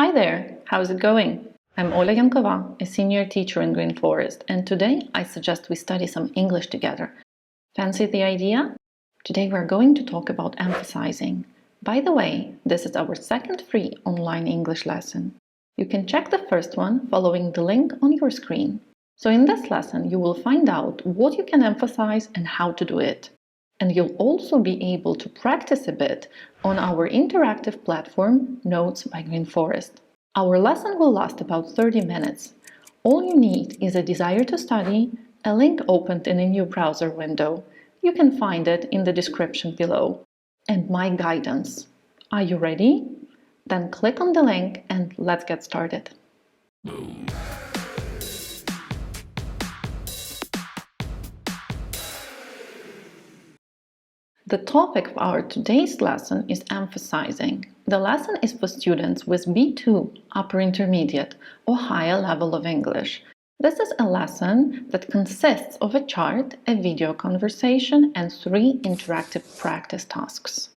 Hi there, how's it going? I'm Ola Yankova, a senior teacher in Green Forest, and today I suggest we study some English together. Fancy the idea? Today we're going to talk about emphasizing. By the way, this is our second free online English lesson. You can check the first one following the link on your screen. So, in this lesson, you will find out what you can emphasize and how to do it. And you'll also be able to practice a bit on our interactive platform, Notes by Green Forest. Our lesson will last about 30 minutes. All you need is a desire to study, a link opened in a new browser window. You can find it in the description below. And my guidance. Are you ready? Then click on the link and let's get started. The topic of our today's lesson is emphasizing. The lesson is for students with B2, upper intermediate, or higher level of English. This is a lesson that consists of a chart, a video conversation, and three interactive practice tasks.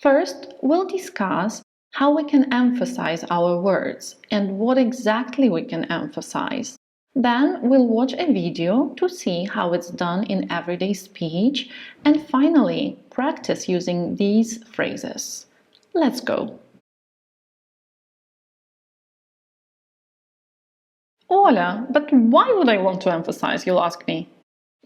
First, we'll discuss how we can emphasize our words and what exactly we can emphasize. Then we'll watch a video to see how it's done in everyday speech and finally practice using these phrases. Let's go. Ola, but why would I want to emphasize, you'll ask me?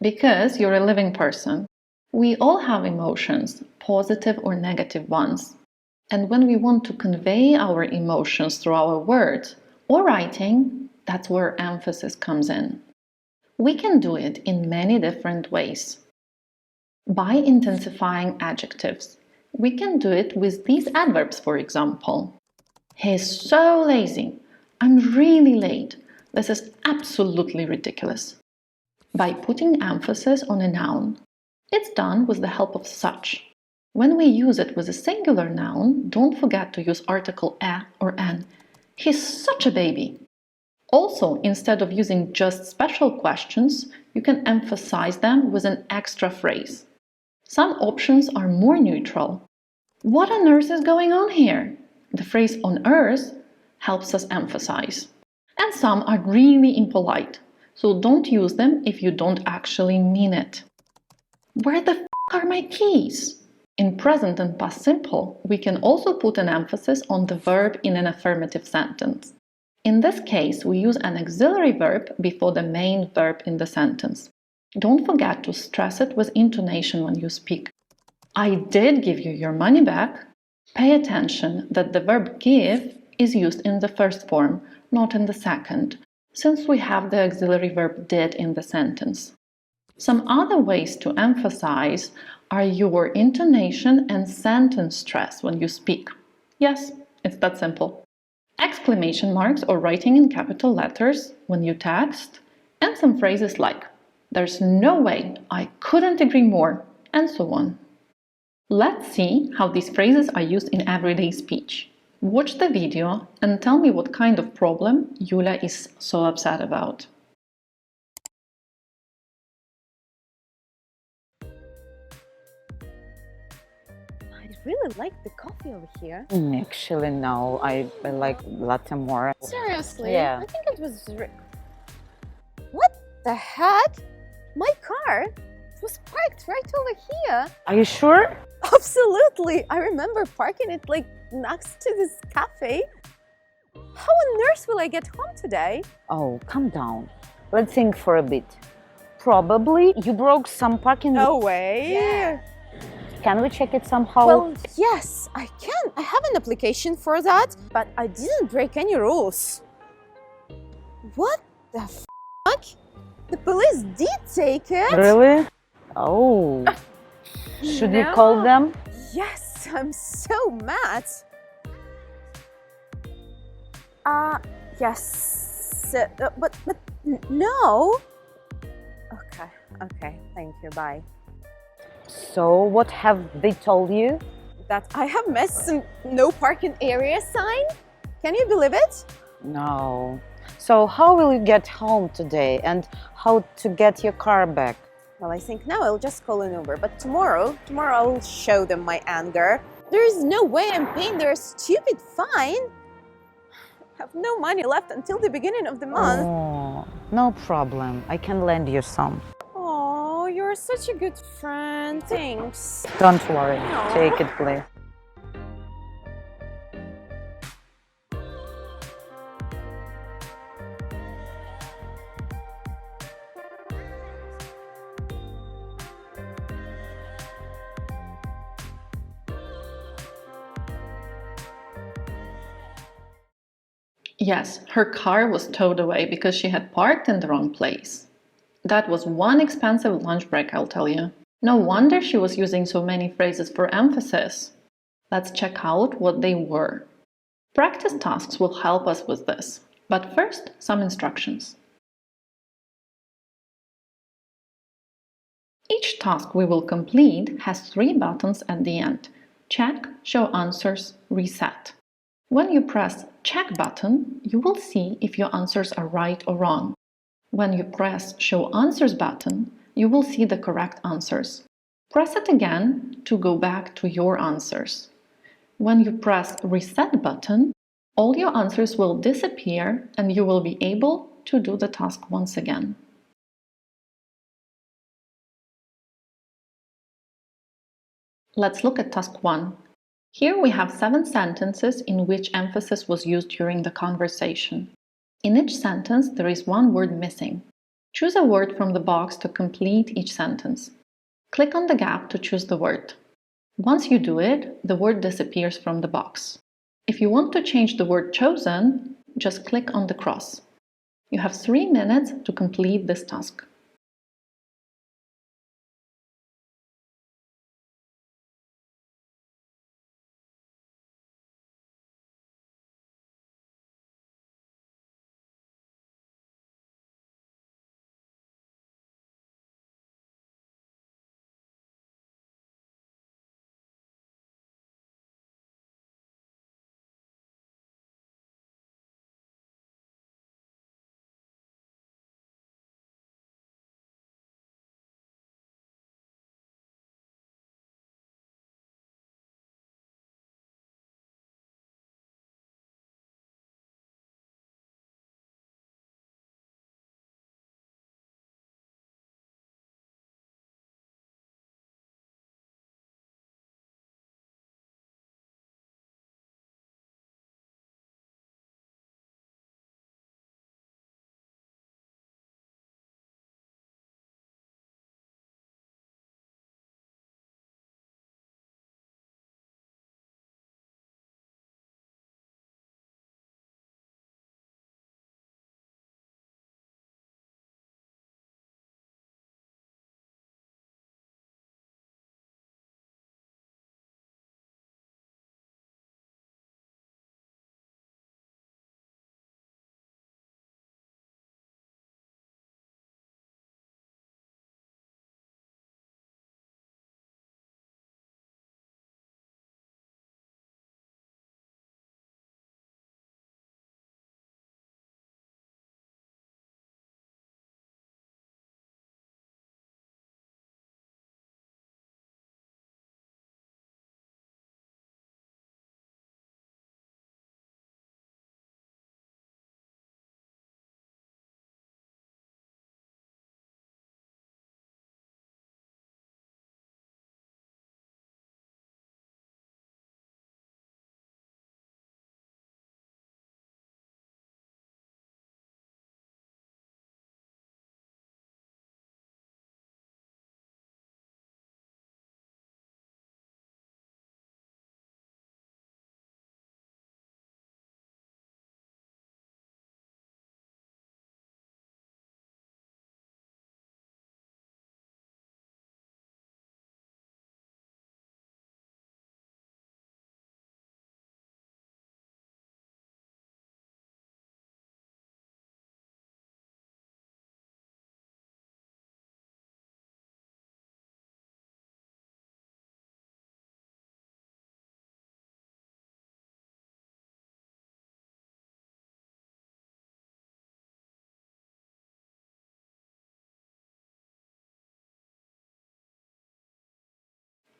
Because you're a living person. We all have emotions, positive or negative ones. And when we want to convey our emotions through our words or writing, that's where emphasis comes in. We can do it in many different ways. By intensifying adjectives, we can do it with these adverbs, for example. He's so lazy. I'm really late. This is absolutely ridiculous. By putting emphasis on a noun, it's done with the help of such. When we use it with a singular noun, don't forget to use article a or an. He's such a baby. Also, instead of using just special questions, you can emphasize them with an extra phrase. Some options are more neutral. What on earth is going on here? The phrase on earth helps us emphasize. And some are really impolite, so don't use them if you don't actually mean it. Where the f are my keys? In present and past simple, we can also put an emphasis on the verb in an affirmative sentence. In this case, we use an auxiliary verb before the main verb in the sentence. Don't forget to stress it with intonation when you speak. I did give you your money back. Pay attention that the verb give is used in the first form, not in the second, since we have the auxiliary verb did in the sentence. Some other ways to emphasize are your intonation and sentence stress when you speak. Yes, it's that simple. Exclamation marks or writing in capital letters when you text, and some phrases like, there's no way, I couldn't agree more, and so on. Let's see how these phrases are used in everyday speech. Watch the video and tell me what kind of problem Yulia is so upset about. Really like the coffee over here. Mm, Actually, no. I, I like latte more. Seriously? Yeah. I think it was. Re- what the heck? My car was parked right over here. Are you sure? Absolutely. I remember parking it like next to this cafe. How on earth will I get home today? Oh, calm down. Let's think for a bit. Probably you broke some parking. No way. Can we check it somehow? Well, yes, I can. I have an application for that, but I didn't break any rules. What the fuck? The police did take it. really? Oh. Should we call them? Yes, I'm so mad. Uh, yes, uh, but but n- no. Okay, okay, thank you. Bye. So, what have they told you? That I have missed some no parking area sign. Can you believe it? No. So, how will you get home today and how to get your car back? Well, I think now I'll just call an Uber. But tomorrow, tomorrow I'll show them my anger. There is no way I'm paying their stupid fine. have no money left until the beginning of the month. Oh, no problem. I can lend you some. You're such a good friend. Thanks. Don't worry. No. Take it, please. Yes, her car was towed away because she had parked in the wrong place. That was one expensive lunch break, I'll tell you. No wonder she was using so many phrases for emphasis. Let's check out what they were. Practice tasks will help us with this, but first, some instructions. Each task we will complete has three buttons at the end check, show answers, reset. When you press check button, you will see if your answers are right or wrong. When you press show answers button, you will see the correct answers. Press it again to go back to your answers. When you press reset button, all your answers will disappear and you will be able to do the task once again. Let's look at task 1. Here we have seven sentences in which emphasis was used during the conversation. In each sentence, there is one word missing. Choose a word from the box to complete each sentence. Click on the gap to choose the word. Once you do it, the word disappears from the box. If you want to change the word chosen, just click on the cross. You have three minutes to complete this task.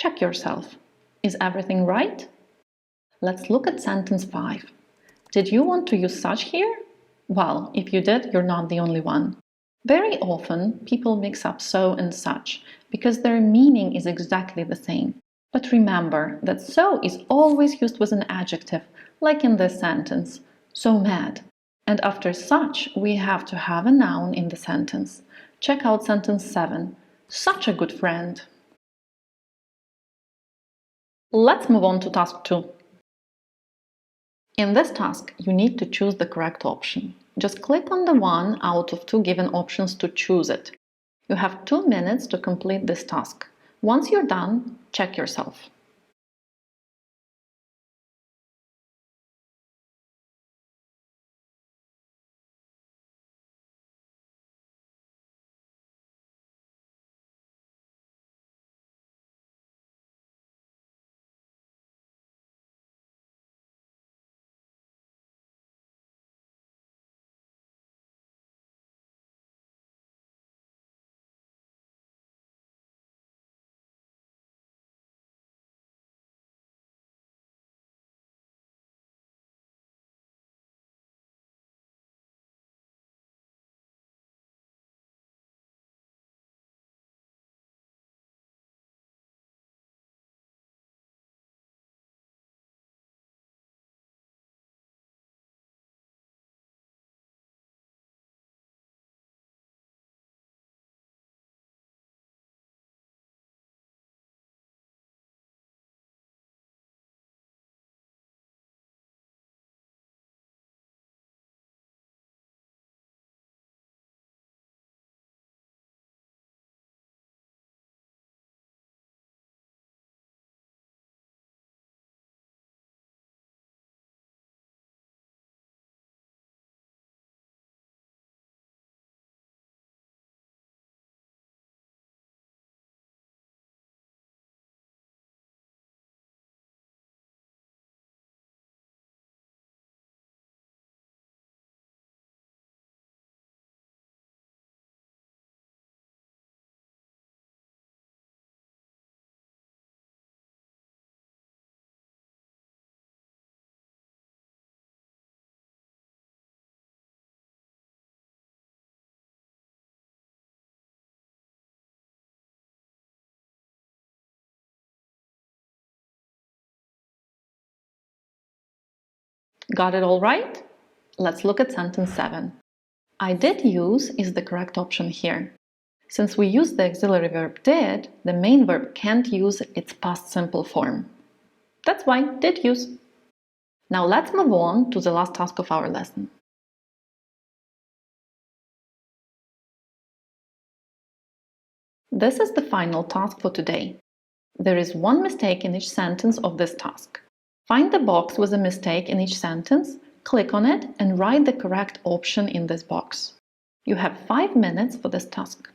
Check yourself. Is everything right? Let's look at sentence 5. Did you want to use such here? Well, if you did, you're not the only one. Very often, people mix up so and such because their meaning is exactly the same. But remember that so is always used with an adjective, like in this sentence, so mad. And after such, we have to have a noun in the sentence. Check out sentence 7. Such a good friend. Let's move on to task 2. In this task, you need to choose the correct option. Just click on the one out of two given options to choose it. You have two minutes to complete this task. Once you're done, check yourself. Got it all right? Let's look at sentence 7. I did use is the correct option here. Since we use the auxiliary verb did, the main verb can't use its past simple form. That's why did use. Now let's move on to the last task of our lesson. This is the final task for today. There is one mistake in each sentence of this task. Find the box with a mistake in each sentence, click on it, and write the correct option in this box. You have five minutes for this task.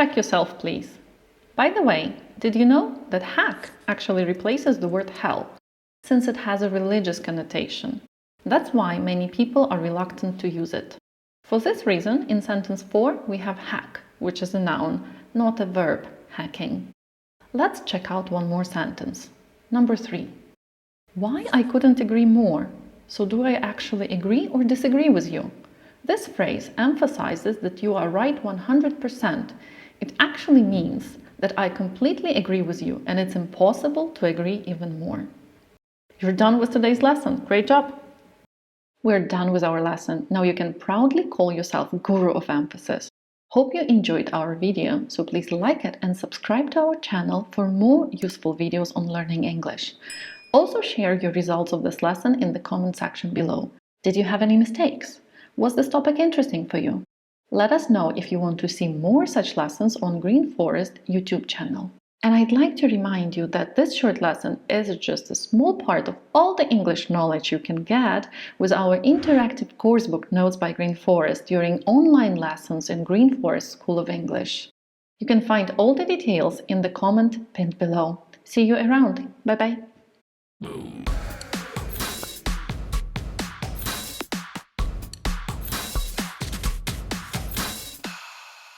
Check yourself, please. By the way, did you know that hack actually replaces the word hell since it has a religious connotation? That's why many people are reluctant to use it. For this reason, in sentence 4, we have hack, which is a noun, not a verb, hacking. Let's check out one more sentence. Number 3. Why I couldn't agree more. So, do I actually agree or disagree with you? This phrase emphasizes that you are right 100%. It actually means that I completely agree with you and it's impossible to agree even more. You're done with today's lesson. Great job! We're done with our lesson. Now you can proudly call yourself Guru of Emphasis. Hope you enjoyed our video, so please like it and subscribe to our channel for more useful videos on learning English. Also share your results of this lesson in the comment section below. Did you have any mistakes? Was this topic interesting for you? Let us know if you want to see more such lessons on Green Forest YouTube channel. And I'd like to remind you that this short lesson is just a small part of all the English knowledge you can get with our interactive coursebook Notes by Green Forest during online lessons in Green Forest School of English. You can find all the details in the comment pinned below. See you around. Bye bye.